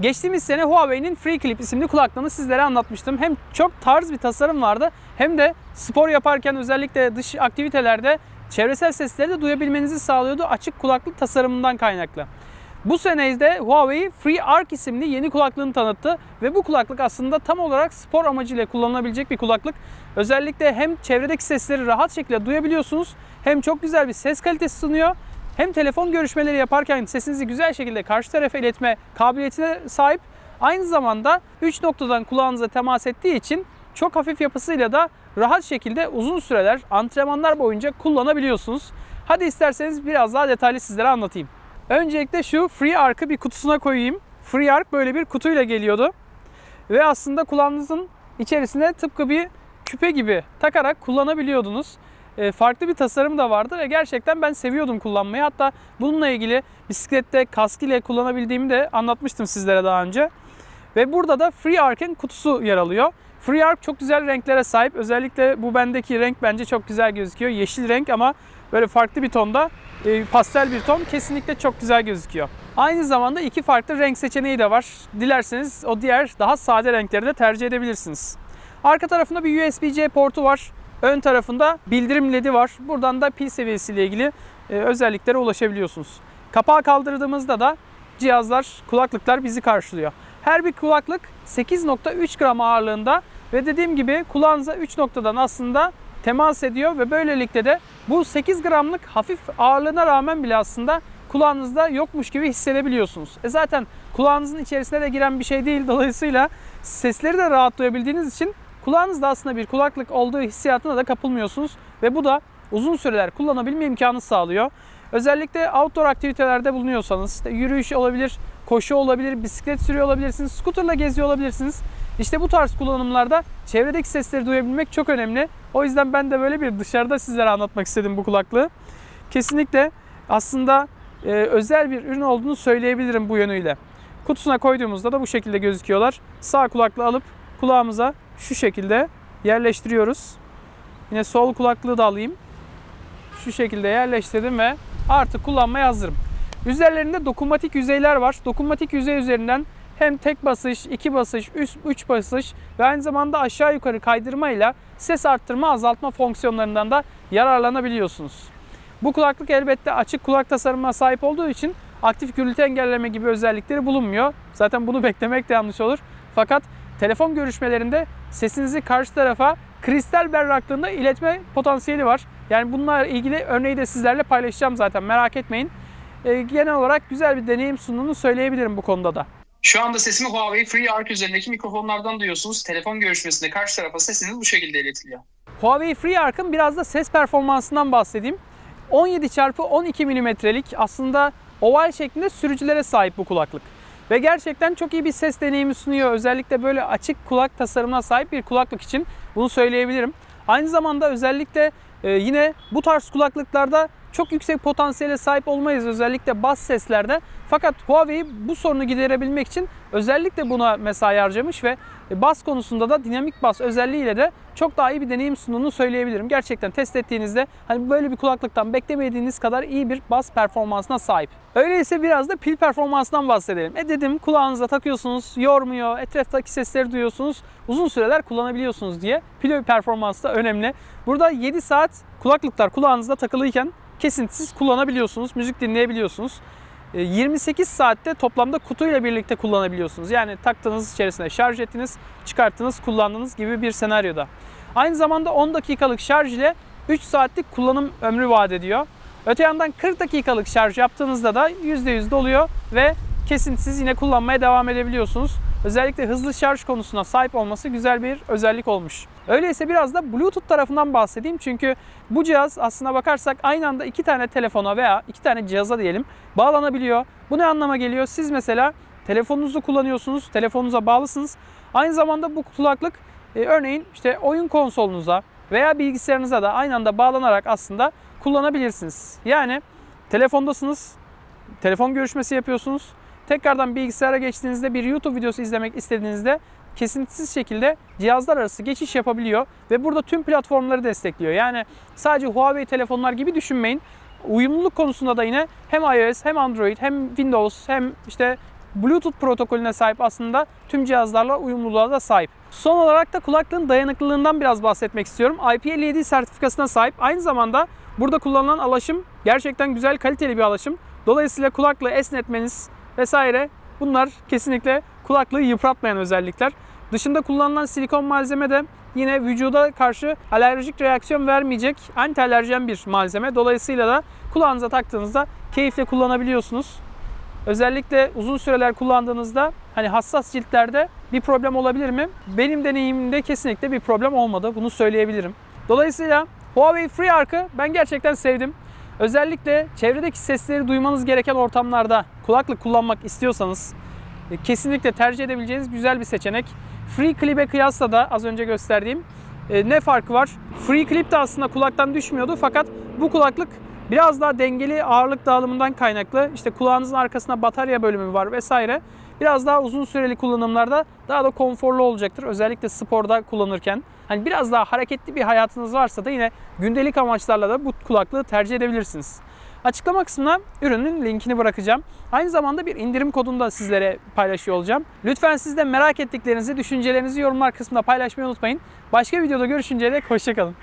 Geçtiğimiz sene Huawei'nin Free Clip isimli kulaklığını sizlere anlatmıştım. Hem çok tarz bir tasarım vardı hem de spor yaparken özellikle dış aktivitelerde çevresel sesleri de duyabilmenizi sağlıyordu açık kulaklık tasarımından kaynaklı. Bu sene de Huawei Free Arc isimli yeni kulaklığını tanıttı ve bu kulaklık aslında tam olarak spor amacıyla kullanılabilecek bir kulaklık. Özellikle hem çevredeki sesleri rahat şekilde duyabiliyorsunuz hem çok güzel bir ses kalitesi sunuyor hem telefon görüşmeleri yaparken sesinizi güzel şekilde karşı tarafa iletme kabiliyetine sahip. Aynı zamanda 3 noktadan kulağınıza temas ettiği için çok hafif yapısıyla da rahat şekilde uzun süreler antrenmanlar boyunca kullanabiliyorsunuz. Hadi isterseniz biraz daha detaylı sizlere anlatayım. Öncelikle şu Free Arc'ı bir kutusuna koyayım. Free Arc böyle bir kutuyla geliyordu. Ve aslında kulağınızın içerisine tıpkı bir küpe gibi takarak kullanabiliyordunuz. E, farklı bir tasarım da vardı ve gerçekten ben seviyordum kullanmayı. Hatta bununla ilgili bisiklette kask ile kullanabildiğimi de anlatmıştım sizlere daha önce. Ve burada da Free Arc'in kutusu yer alıyor. Free Arc çok güzel renklere sahip. Özellikle bu bendeki renk bence çok güzel gözüküyor. Yeşil renk ama böyle farklı bir tonda e, pastel bir ton kesinlikle çok güzel gözüküyor. Aynı zamanda iki farklı renk seçeneği de var. Dilerseniz o diğer daha sade renkleri de tercih edebilirsiniz. Arka tarafında bir USB-C portu var. Ön tarafında bildirim ledi var. Buradan da pil seviyesiyle ilgili e, özelliklere ulaşabiliyorsunuz. Kapağı kaldırdığımızda da cihazlar, kulaklıklar bizi karşılıyor. Her bir kulaklık 8.3 gram ağırlığında ve dediğim gibi kulağınıza 3 noktadan aslında temas ediyor ve böylelikle de bu 8 gramlık hafif ağırlığına rağmen bile aslında kulağınızda yokmuş gibi hissedebiliyorsunuz. E zaten kulağınızın içerisine de giren bir şey değil. Dolayısıyla sesleri de rahat duyabildiğiniz için kulağınızda aslında bir kulaklık olduğu hissiyatına da kapılmıyorsunuz ve bu da uzun süreler kullanabilme imkanı sağlıyor. Özellikle outdoor aktivitelerde bulunuyorsanız işte yürüyüş olabilir, koşu olabilir, bisiklet sürüyor olabilirsiniz, skuterla geziyor olabilirsiniz. İşte bu tarz kullanımlarda çevredeki sesleri duyabilmek çok önemli. O yüzden ben de böyle bir dışarıda sizlere anlatmak istedim bu kulaklığı. Kesinlikle aslında e, özel bir ürün olduğunu söyleyebilirim bu yönüyle. Kutusuna koyduğumuzda da bu şekilde gözüküyorlar. Sağ kulaklığı alıp kulağımıza şu şekilde yerleştiriyoruz. Yine sol kulaklığı da alayım. Şu şekilde yerleştirdim ve artık kullanmaya hazırım. Üzerlerinde dokunmatik yüzeyler var. Dokunmatik yüzey üzerinden hem tek basış, iki basış, üç, üç basış ve aynı zamanda aşağı yukarı kaydırmayla ses arttırma, azaltma fonksiyonlarından da yararlanabiliyorsunuz. Bu kulaklık elbette açık kulak tasarımına sahip olduğu için aktif gürültü engelleme gibi özellikleri bulunmuyor. Zaten bunu beklemek de yanlış olur. Fakat telefon görüşmelerinde sesinizi karşı tarafa kristal berraklığında iletme potansiyeli var. Yani bunlarla ilgili örneği de sizlerle paylaşacağım zaten merak etmeyin. Ee, genel olarak güzel bir deneyim sunduğunu söyleyebilirim bu konuda da. Şu anda sesimi Huawei Free Arc üzerindeki mikrofonlardan duyuyorsunuz. Telefon görüşmesinde karşı tarafa sesiniz bu şekilde iletiliyor. Huawei Free Arc'ın biraz da ses performansından bahsedeyim. 17 x 12 milimetrelik aslında oval şeklinde sürücülere sahip bu kulaklık. Ve gerçekten çok iyi bir ses deneyimi sunuyor. Özellikle böyle açık kulak tasarımına sahip bir kulaklık için bunu söyleyebilirim. Aynı zamanda özellikle e, yine bu tarz kulaklıklarda çok yüksek potansiyele sahip olmayız özellikle bas seslerde. Fakat Huawei bu sorunu giderebilmek için özellikle buna mesai harcamış ve bas konusunda da dinamik bas özelliğiyle de çok daha iyi bir deneyim sunduğunu söyleyebilirim. Gerçekten test ettiğinizde hani böyle bir kulaklıktan beklemediğiniz kadar iyi bir bas performansına sahip. Öyleyse biraz da pil performansından bahsedelim. E dedim kulağınıza takıyorsunuz, yormuyor, etraftaki sesleri duyuyorsunuz, uzun süreler kullanabiliyorsunuz diye. Pil performansı da önemli. Burada 7 saat kulaklıklar kulağınızda takılıyken kesintisiz kullanabiliyorsunuz, müzik dinleyebiliyorsunuz. 28 saatte toplamda kutuyla birlikte kullanabiliyorsunuz. Yani taktığınız içerisine şarj ettiniz, çıkarttınız, kullandınız gibi bir senaryoda. Aynı zamanda 10 dakikalık şarj ile 3 saatlik kullanım ömrü vaat ediyor. Öte yandan 40 dakikalık şarj yaptığınızda da %100 doluyor ve kesintisiz yine kullanmaya devam edebiliyorsunuz. Özellikle hızlı şarj konusuna sahip olması güzel bir özellik olmuş. Öyleyse biraz da Bluetooth tarafından bahsedeyim. Çünkü bu cihaz aslına bakarsak aynı anda iki tane telefona veya iki tane cihaza diyelim bağlanabiliyor. Bu ne anlama geliyor? Siz mesela telefonunuzu kullanıyorsunuz, telefonunuza bağlısınız. Aynı zamanda bu kulaklık e, örneğin işte oyun konsolunuza veya bilgisayarınıza da aynı anda bağlanarak aslında kullanabilirsiniz. Yani telefondasınız, telefon görüşmesi yapıyorsunuz. Tekrardan bilgisayara geçtiğinizde bir YouTube videosu izlemek istediğinizde kesintisiz şekilde cihazlar arası geçiş yapabiliyor ve burada tüm platformları destekliyor. Yani sadece Huawei telefonlar gibi düşünmeyin. Uyumluluk konusunda da yine hem iOS hem Android hem Windows hem işte Bluetooth protokolüne sahip aslında tüm cihazlarla uyumluluğa da sahip. Son olarak da kulaklığın dayanıklılığından biraz bahsetmek istiyorum. IP57 sertifikasına sahip. Aynı zamanda burada kullanılan alaşım gerçekten güzel kaliteli bir alaşım. Dolayısıyla kulaklığı esnetmeniz vesaire bunlar kesinlikle kulaklığı yıpratmayan özellikler. Dışında kullanılan silikon malzeme de yine vücuda karşı alerjik reaksiyon vermeyecek anti alerjen bir malzeme. Dolayısıyla da kulağınıza taktığınızda keyifle kullanabiliyorsunuz. Özellikle uzun süreler kullandığınızda hani hassas ciltlerde bir problem olabilir mi? Benim deneyimimde kesinlikle bir problem olmadı. Bunu söyleyebilirim. Dolayısıyla Huawei FreeArc'ı ben gerçekten sevdim. Özellikle çevredeki sesleri duymanız gereken ortamlarda kulaklık kullanmak istiyorsanız e, kesinlikle tercih edebileceğiniz güzel bir seçenek. Free Clip'e kıyasla da az önce gösterdiğim e, ne farkı var? Free Clip de aslında kulaktan düşmüyordu fakat bu kulaklık biraz daha dengeli ağırlık dağılımından kaynaklı. İşte kulağınızın arkasında batarya bölümü var vesaire. Biraz daha uzun süreli kullanımlarda daha da konforlu olacaktır. Özellikle sporda kullanırken. Hani biraz daha hareketli bir hayatınız varsa da yine gündelik amaçlarla da bu kulaklığı tercih edebilirsiniz. Açıklama kısmına ürünün linkini bırakacağım. Aynı zamanda bir indirim kodunu da sizlere paylaşıyor olacağım. Lütfen siz de merak ettiklerinizi, düşüncelerinizi yorumlar kısmında paylaşmayı unutmayın. Başka videoda görüşünceye dek hoşçakalın.